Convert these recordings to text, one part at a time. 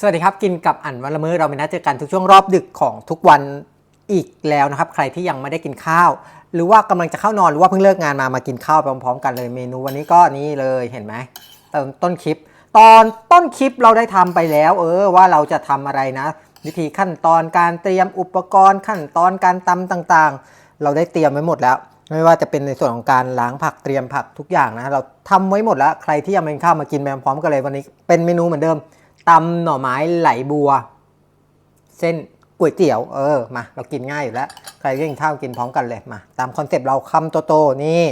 สวัสดีครับ กินกับอันวันละมื้อเรามีนัดเจอกันทุกช่วงรอบดึกของทุกวันอีกแล้วนะครับ ใครที่ยังไม่ได้กินข้าว หรือว่ากำลังจะเข้านอนหรือว่าเพิ่งเลิกงานมามากินข้าวไปพร้อมๆกันเลยเมนูวันนี้ก็นี่เลยเห็นไหมเติมต้นคลิป ตอนต้นคลิปเราได้ทำไปแล้ว เออว่าเราจะทำอะไรนะ วิธีขั้นตอนการเตรียมอุปกรณ์ขั้นตอนการตำต่างๆ เราได้เตรียมไว้หมดแล้ว ไม่ว่าจะเป็นในส่วนของการล้างผักเตรียมผักทุกอย่างนะเราทำไว้หมดแล้ว ใครที่ยังไม่กินข้าวมากินไปพร้อมกันเลยวันนี้เป็นเมนูเหมือนเดิม ตำหน่อไม้ไหลบัว เส้นก๋วยเตี๋ยว เออมา เรากินง่ายอยู่แล้วใครกินข้าวกินพร้อมกันเลยมา ตามคอนเซปต์เราคำโตๆนี่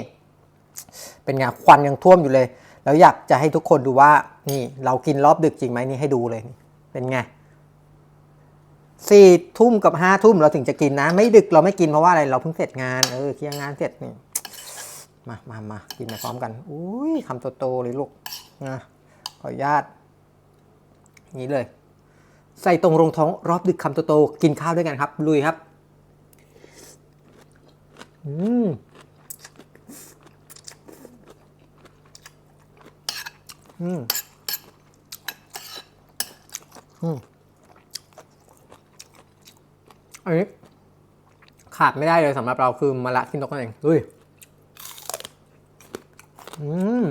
เป็นไงควันยังท่วมอยู่เลย แล้วอยากจะให้ทุกคนดูว่า นี่ เรากินรอบดึกจริงไหมนี่ให้ดูเลยเป็นไงสี่ทุ่มกับห้าทุ่มเราถึงจะกินนะ ไม่ดึกเราไม่กินเพราะว่าอะไรเราเพิ่งเสร็จงานเออเคลียร์งานเสร็จนี่มามามากินไปพร้อมกันอุ้ยคำโตๆเลยลูกนะขออนุญาตอย่าง นี้เลย ใส่ตรงรองท้องรอบดึกคำโตๆกินข้าวด้วยกันครับ ลุยครับ อืมอืมอืมอันนี้ขาดไม่ได้เลยสำหรับเราคือมะระขี้นกนั่นเองดุยอืม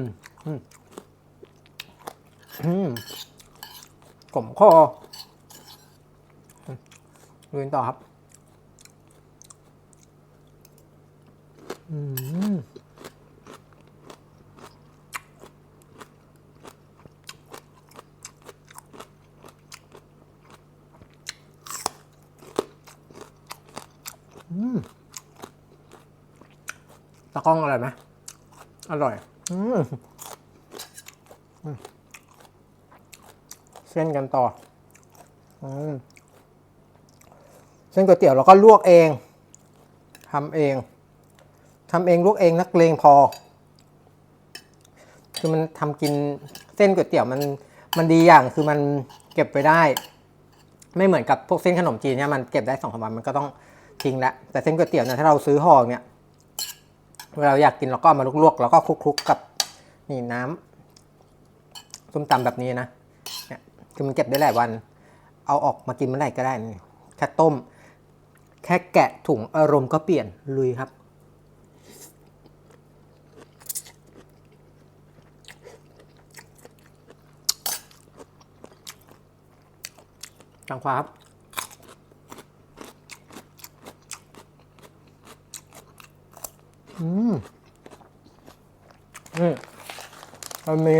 อืม อืม กลมคอลุยต่อครับ อืมตะก้องอร่อยไหมอร่อย อืม เส้นกันต่ออเส้นก๋วยเตี๋ยวเราก็ลวกเองทำเองทำเองลวกเองนักเลงพอ คือมันทำกินเส้นก๋วยเตี๋ยวมันมันดีอย่างคือมันเก็บไปได้ ไม่เหมือนกับพวกเส้นขนมจีนเนี่ยมันเก็บได้สองสามวันมันก็ต้องทิ้งแล้วแต่เส้นก๋วยเตี๋ยวเนี่ยถ้าเราซื้อห่อเนี่ยเวลาอยากกินเราก็เอามาลวกๆแล้วก็คลุกๆกับนี่น้ำส้มตำแบบนี้นะ คือมันเก็บได้หลายวัน เอาออกมากินเมื่อไหร่ก็ได้นี่แค่ต้ม แค่แกะถุงอารมณ์ก็เปลี่ยนลุยครับจังควาครับอืมนี่มันมี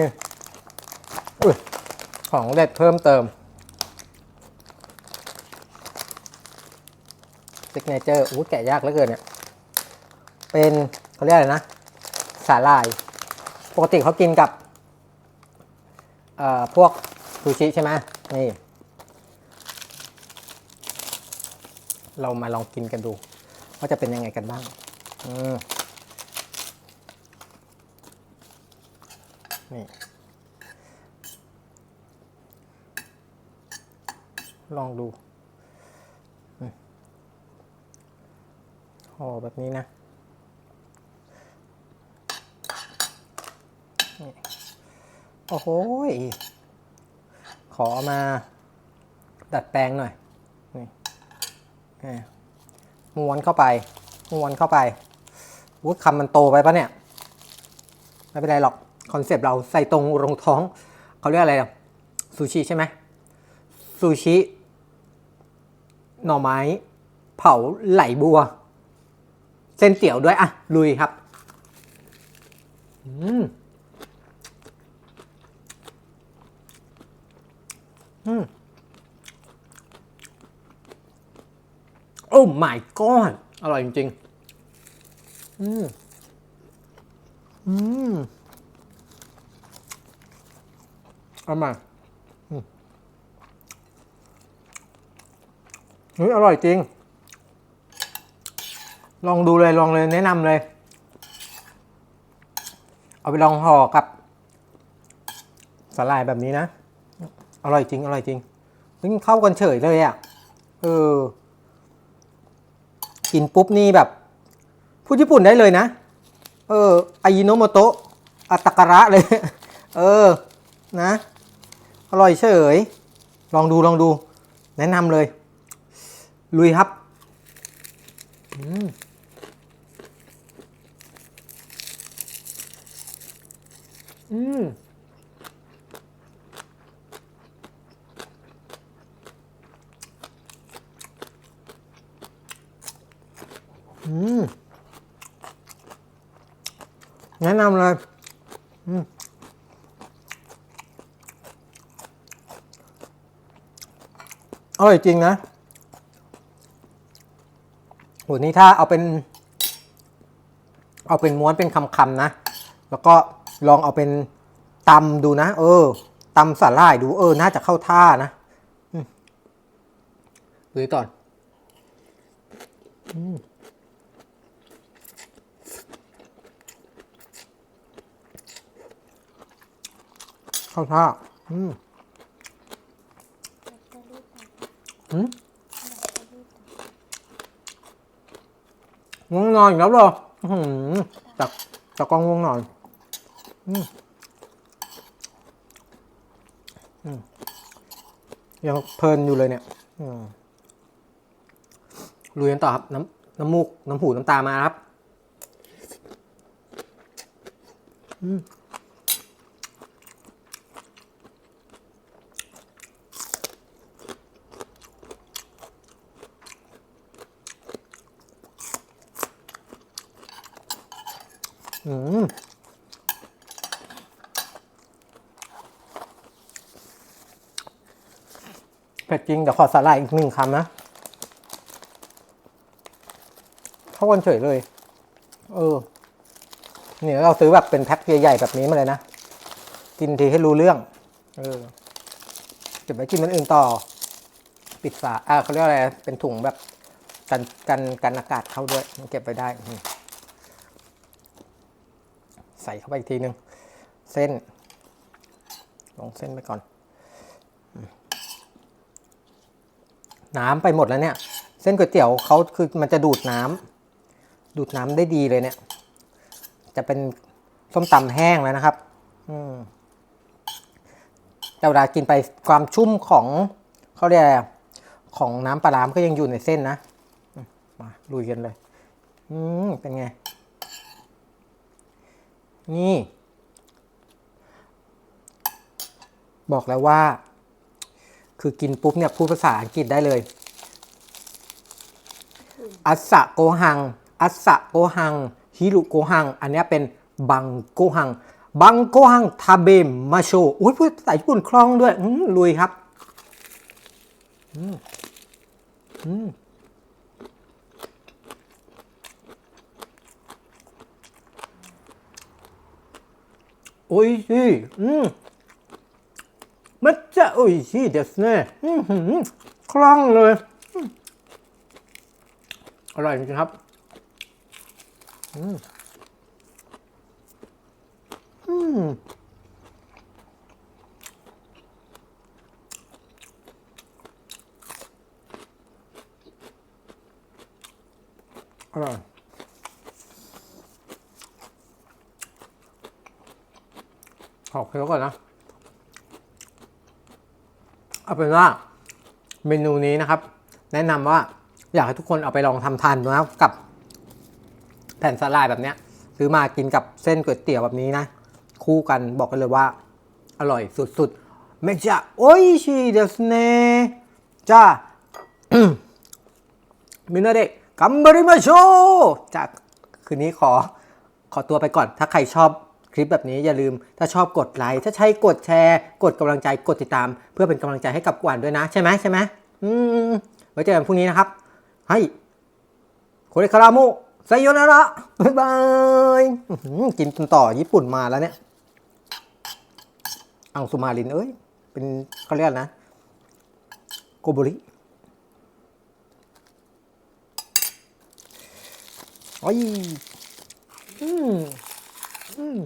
ของเด็ดเพิ่มเติมซิกเนเจอร์อู้แกะยากเหลือเกินเนี่ย เป็นเขาเรียกอะไรนะ สาลาย ปกติเขากินกับ เอ่อ พวกซูชิใช่ไหมนี่ เรามาลองกินกันดู ว่าจะเป็นยังไงกันบ้าง อืมนี่ ลองดูห่อแบบนี้นะโอ้โหขอมาดัดแปลงหน่อย นี่ม้วนเข้าไป ม้วนเข้าไปวุ้คำมันโตไปปะเนี่ย ไม่เป็นไรหรอก คอนเซปต์เราใส่ตรงรงท้อง เขาเรียกอะไรอะซูชิใช่ไหมซูชิ หน่อไม้ เผาไหลบัว เส้นเตี๋ยวด้วยอะลุยครับอืมอืมโอ้ my god อร่อยจริงๆ อืม อืมเอามาอืม เฮ้ยอร่อยจริง ลองดูเลยลองเลยแนะนำเลย เอาไปลองห่อกับสาหร่ายแบบนี้นะ อร่อยจริง อร่อยจริงเฮ้ยเข้ากันเฉยเลยอะ่ะ เออ กินปุ๊บนี่แบบ พูดญี่ปุ่นได้เลยนะ เอออายิโนโมโตะอัตะกระเลย เออ นะ อร่อยเฉย ลองดูลองดู แนะนำเลย ลุยครับอืมอืมอืมแนะนำเลยอืมอร่อยจริงนะ โหนี่ถ้าเอาเป็น เอาเป็นม้วนเป็นคำๆนะ แล้วก็ลองเอาเป็นตำดูนะ เออตำสาหร่ายดูเออ น่าจะเข้าท่านะอืมดูก่อนเข้าท่าอืมอืม ง่วงนอนอีกแล้วเหรอจากจากกองง่วงนอนยังเพลินอยู่เลยเนี่ยลุยกันต่อครับ น้ำน้ำมูก น้ำหู น้ำตามาครับ อืม อืมเผ็ดจริง เดี๋ยวขอสาหร่ายอีกหนึ่งคำนะเข้ากันเฉยเลย เออ เนี่ยเราซื้อแบบเป็นแพ็คใหญ่ๆแบบนี้มาเลยนะ กินทีให้รู้เรื่อง เออเก็บไว้กินมันอื่นต่อ ปิดฝาอ่าเขาเรียกอะไร เป็นถุงแบบกันกันกันอากาศเข้าด้วย เก็บไว้ได้ ใส่เข้าไปอีกทีหนึ่งเส้น ลงเส้นไปก่อน น้ำไปหมดแล้วเนี่ย เส้นก๋วยเตี๋ยวเขาคือมันจะดูดน้ำดูดน้ำได้ดีเลยเนี่ย จะเป็นส้มตำแห้งแล้วนะครับอืมแต่เวลากินไปความชุ่มของเขาเรียกอะไรของน้ำปลาร้ามก็ยังอยู่ในเส้นนะมมาลุยกันเลย อืมเป็นไง นี่ บอกแล้วว่า คือกินปุ๊บเนี่ยพูดภาษาอังกฤษได้เลย อัสสะโกหัง อัสสะโกหัง ฮิรุโกหัง อันนี้เป็นบังโกหัง บังโกหัง ทาเบมมาโชอุ้ยพูดภาษาญี่ปุ่นคล่องด้วยอืลุยครับ อืมอืม おいしい。うん。めっちゃ美味しいですね。うんうんうん。คล่องเลยอืมอร่อยจริงๆครับ อืมอืมอร่อย ขอเคี้ยวก่อนนะ เอาเป็นว่าเมนูนี้นะครับ แนะนำว่าอยากให้ทุกคนเอาไปลองทำทานดูนะกับแผ่นสลายแบบเนี้ย ซื้อมากินกับเส้นก๋วยเตี๋ยวแบบนี้นะ คู่กันบอกกันเลยว่า อร่อยสุดๆเมกจะโอ้ยชีเดสเน่จ้ามินาเดะกัมบริมาโชจากคืนนี้ขอขอตัวไปก่อนถ้าใครชอบ คลิปแบบนี้อย่าลืมถ้าชอบกดไลค์ถ้าใช่กดแชร์ กดกำลังใจกดติดตาม เพื่อเป็นกำลังใจให้กับกวนด้วยนะ ใช่ไหมใช่ไหมอืมไว้เจอกันพรุ่งนี้นะครับให้โคเรคาราโมไซโยนาระบ๊ายบายกินจนต่อญี่ปุ่นมาแล้วเนี่ยอังสุมาลินเอ้ย เป็นเขาเรียกนะ โกโบริโอ้ยอืมอืม